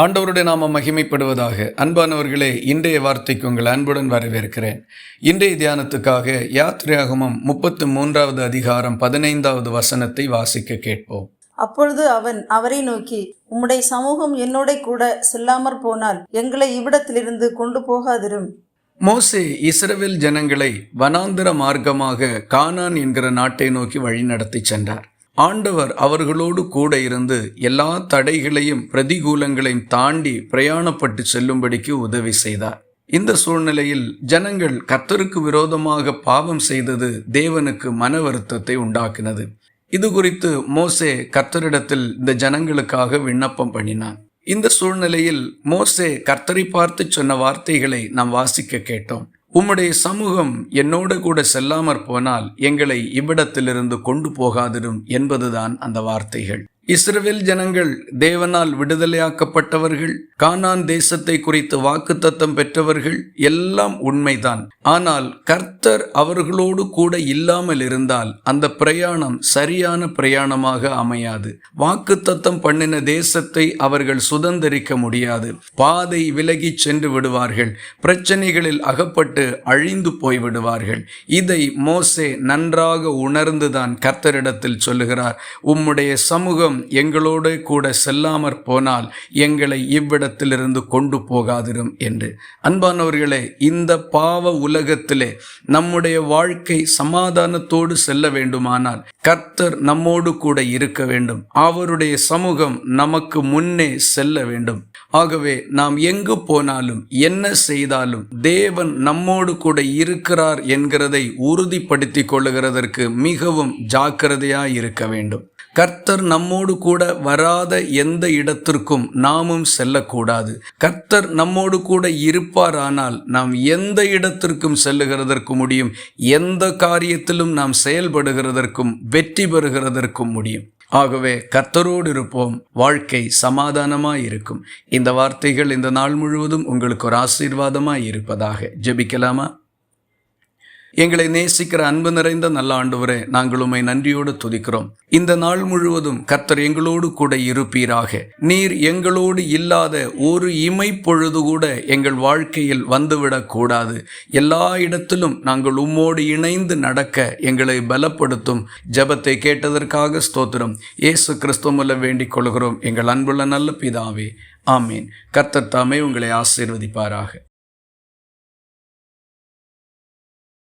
ஆண்டவருடைய நாம மகிமைப்படுவதாக. அன்பானவர்களே இன்றைய வார்த்தைக்கு உங்கள் அன்புடன் வரவேற்கிறேன். இன்றைய தியானத்துக்காக யாத்திரையாகமம் முப்பத்து மூன்றாவது அதிகாரம் பதினைந்தாவது வசனத்தை வாசிக்க கேட்போம். அப்பொழுது அவன் அவரை நோக்கி உம்முடைய சமூகம் என்னோட கூட செல்லாமற் போனால் எங்களை இவ்விடத்திலிருந்து கொண்டு போகாதிரும். மோசே இஸ்ரவேல் ஜனங்களை வனாந்திர மார்க்கமாக கானான் என்கிற நாட்டை நோக்கி வழிநடத்தி சென்றார். ஆண்டவர் அவர்களோடு கூட இருந்து எல்லா தடைகளையும் பிரதிகூலங்களையும் தாண்டி பிரயாணப்பட்டு செல்லும்படிக்கு உதவி செய்தார். இந்த சூழ்நிலையில் ஜனங்கள் கர்த்தருக்கு விரோதமாக பாவம் செய்தது தேவனுக்கு மன வருத்தத்தை உண்டாக்கினது. இது குறித்து மோசே கர்த்தரிடத்தில் இந்த ஜனங்களுக்காக விண்ணப்பம் பண்ணினான். இந்த சூழ்நிலையில் மோசே கர்த்தரை பார்த்து சொன்ன வார்த்தைகளை நாம் வாசிக்க கேட்டோம். உம்முடைய சமூகம் என்னோடு கூட செல்லாமற் போனால் எங்களை இவ்விடத்திலிருந்து கொண்டு போகாதிரும் என்பதுதான் அந்த வார்த்தைகள். இஸ்ரவேல் ஜனங்கள் தேவனால் விடுதலையாக்கப்பட்டவர்கள் கானான் தேசத்தை குறித்து வாக்குத்தத்தம் பெற்றவர்கள் எல்லாம் உண்மைதான். ஆனால் கர்த்தர் அவர்களோடு கூட இல்லாமல் இருந்தால் அந்த பிரயாணம் சரியான பிரயாணமாக அமையாது. வாக்குத்தத்தம் பண்ணின தேசத்தை அவர்கள் சுதந்திரிக்க முடியாது. பாதை விலகி சென்று விடுவார்கள். பிரச்சனைகளில் அகப்பட்டு அழிந்து போய் விடுவார்கள். இதை மோசே நன்றாக உணர்ந்துதான் கர்த்தரிடத்தில் சொல்லுகிறார். உம்முடைய சமூகம் எங்களோடு கூட செல்லாமற் போனால் எங்களை இவ்விடத்திலிருந்து கொண்டு போகாதிரும் என்று. அன்பானவர்களே இந்த பாவ உலகத்திலே நம்முடைய வாழ்க்கை சமாதானத்தோடு செல்ல வேண்டுமானால் கர்த்தர் நம்மோடு கூட இருக்க வேண்டும். அவருடைய சமூகம் நமக்கு முன்னே செல்ல வேண்டும். ஆகவே நாம் எங்கு போனாலும் என்ன செய்தாலும் தேவன் நம்மோடு கூட இருக்கிறார் என்கிறதை உறுதிப்படுத்திக் கொள்ளுகிறதற்கு மிகவும் ஜாக்கிரதையாய் இருக்க வேண்டும். கர்த்தர் நம்மோடு கூட வராத எந்த இடத்திற்கும் நாமும் செல்லக்கூடாது. கர்த்தர் நம்மோடு கூட இருப்பாரானால் நாம் எந்த இடத்திற்கும் செல்லுகிறதற்கு முடியும். எந்த காரியத்திலும் நாம் செயல்படுகிறதற்கும் வெற்றி பெறுகிறதற்கும் முடியும். ஆகவே கர்த்தரோடு இருப்போம். வாழ்க்கை சமாதானமாக இருக்கும். இந்த வார்த்தைகள் இந்த நாள் முழுவதும் உங்களுக்கு ஒரு ஆசீர்வாதமாக இருப்பதாக. ஜெபிக்கலாமா? எங்களை நேசிக்கிற அன்பு நிறைந்த நல்ல ஆண்டவரே நாங்கள் உம்மை நன்றியோடு துதிக்கிறோம். இந்த நாள் முழுவதும் கர்த்தர் எங்களோடு கூட இருப்பீராக. நீர் எங்களோடு இல்லாத ஒரு இமை பொழுது கூட எங்கள் வாழ்க்கையில் வந்துவிடக் கூடாது. எல்லா இடத்திலும் நாங்கள் உம்மோடு இணைந்து நடக்க எங்களை பலப்படுத்தும். ஜெபத்தை கேட்டதற்காக ஸ்தோத்திரம். இயேசு கிறிஸ்துவல்ல வேண்டிக் கொள்கிறோம். எங்கள் அன்புள்ள நல்ல பிதாவே ஆமீன். கர்த்தர் தாமே உங்களை ஆசீர்வதிப்பாராக.